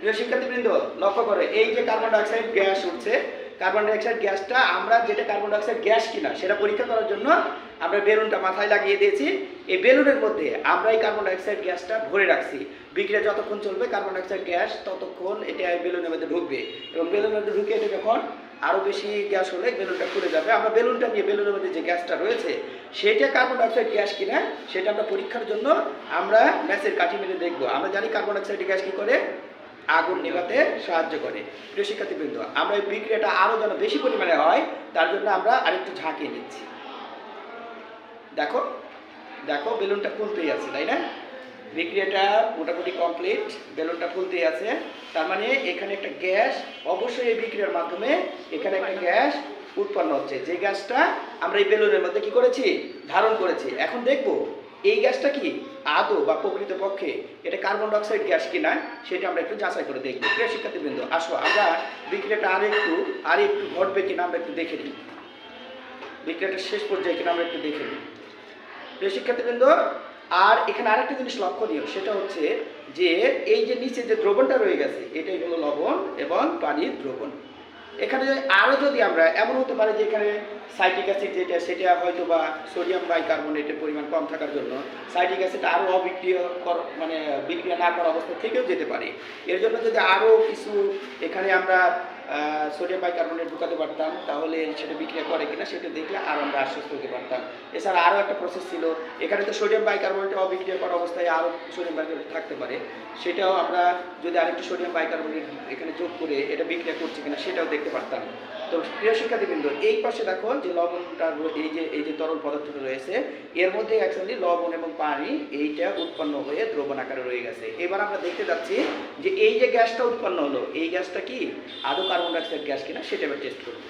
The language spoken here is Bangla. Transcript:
প্রিয় শিক্ষার্থীবৃন্দ, লক্ষ্য করে, এই যে কার্বন ডাইঅক্সাইড গ্যাস উঠছে কার্বন ডাইঅক্সাইড গ্যাসটা আমরা যেটা কার্বন ডাইঅক্সাইড গ্যাস কিনা, সেটা পরীক্ষা করার জন্য আমরা বেলুনটা মাথায় লাগিয়ে দিয়েছি। এই বেলুনের মধ্যে আমরা এই কার্বন ডাইঅক্সাইড গ্যাসটা ভরে রাখছি। বিক্রিয়া যতক্ষণ চলবে কার্বন ডাইঅক্সাইড গ্যাস ততক্ষণ এটা বেলুনের মধ্যে ঢুকবে। এবং বেলুনের মধ্যে ঢুকে এটা যখন আরও বেশি গ্যাস হলে বেলুনটা খুলে যাবে। আমরা বেলুনটা নিয়ে বেলুনের মধ্যে যে গ্যাসটা রয়েছে সেটা কার্বন ডাইঅক্সাইড গ্যাস কিনা, সেটা আমরা পরীক্ষার জন্য আমরা ম্যাচের কাঠি মেরে দেখব। আমরা জানি কার্বন ডাইঅক্সাইড গ্যাস কী করে? আগুন নেভাতে সাহায্য করে। প্রিয় শিক্ষার্থীবৃন্দ আমরা এই বিক্রিয়াটা আরও যেন বেশি পরিমাণে হয় তার জন্য আমরা আরেকটু ঝাঁকিয়ে নিচ্ছি দেখো দেখো বেলুনটা ফুলতেই আছে তাই না? বিক্রিয়াটা মোটামুটি কমপ্লিট বেলুনটা ফুলতেই আছে। তার মানে এখানে একটা গ্যাস অবশ্যই এই বিক্রিয়ার মাধ্যমে এখানে একটা গ্যাস উৎপন্ন হচ্ছে। যে গ্যাসটা আমরা এই বেলুনের মধ্যে কি করেছি? ধারণ করেছি। এখন দেখব এই গ্যাসটা কি আদৌ বা প্রকৃতপক্ষে এটা কার্বন ডাইঅক্সাইড গ্যাস কিনা সেটা আমরা একটু যাচাই করে দেখব। প্রিয় শিক্ষার্থীবৃন্দ, আসো, আমরা বিক্রিয়াটা আর একটু আর একটু ঘটবে কিনা আমরা একটু দেখে নিই। বিক্রিয়াটা শেষ পর্যায়ে কিনা আমরা একটু দেখে নিই। প্রিয় শিক্ষার্থীবৃন্দ, আর এখানে আরেকটা জিনিস লক্ষণীয়, সেটা হচ্ছে যে এই যে নিচে যে দ্রবণটা রয়ে গেছে, এটাই হলো লবণ এবং পানির দ্রবণ। এখানে আরও যদি আমরা, এমন হতে পারে যে এখানে সাইটিক অ্যাসিড যেটা, সেটা হয়তো বা সোডিয়াম বাইকার্বনেটের পরিমাণ কম থাকার জন্য সাইটিক অ্যাসিড আরও অবিক্রিয় কর- মানে বিক্রিয়া না করা অবস্থা থেকেও যেতে পারে। এর জন্য যদি আরও কিছু এখানে আমরা সোডিয়াম বাইকার্বনেট ঢুকাতে পারতাম, তাহলে সেটা বিক্রিয়া করে কিনা সেটা দেখলে আর আমরা আশ্বস্ত হতে পারতাম। এছাড়া আরও একটা প্রসেস ছিল, এখানে তো সোডিয়াম বাইকার্বনেট অবিক্রিয়া করা অবস্থায় আরও সোডিয়াম বাইকার্বনেট থাকতে পারে। সেটাও আমরা যদি আরেকটু সোডিয়াম বাইকার্বনেট এখানে যোগ করে এটা বিক্রিয়া করছে কিনা সেটাও দেখতে পারতাম। তো প্রিয় শিক্ষার্থীবৃন্দ, এই পাশে দেখো যে লবণটা এই যে এই যে তরল পদার্থটা রয়েছে, এর মধ্যে অ্যাকচুয়ালি লবণ এবং পানি এইটা উৎপন্ন হয়ে দ্রবণ আকারে রয়ে গেছে। এবার আমরা দেখতে যাচ্ছি যে এই যে গ্যাসটা উৎপন্ন হলো, এই গ্যাসটা কি? আদৌ কার্বন ডাইঅক্সাইড গ্যাস কিনা সেটা এবার টেস্ট করব।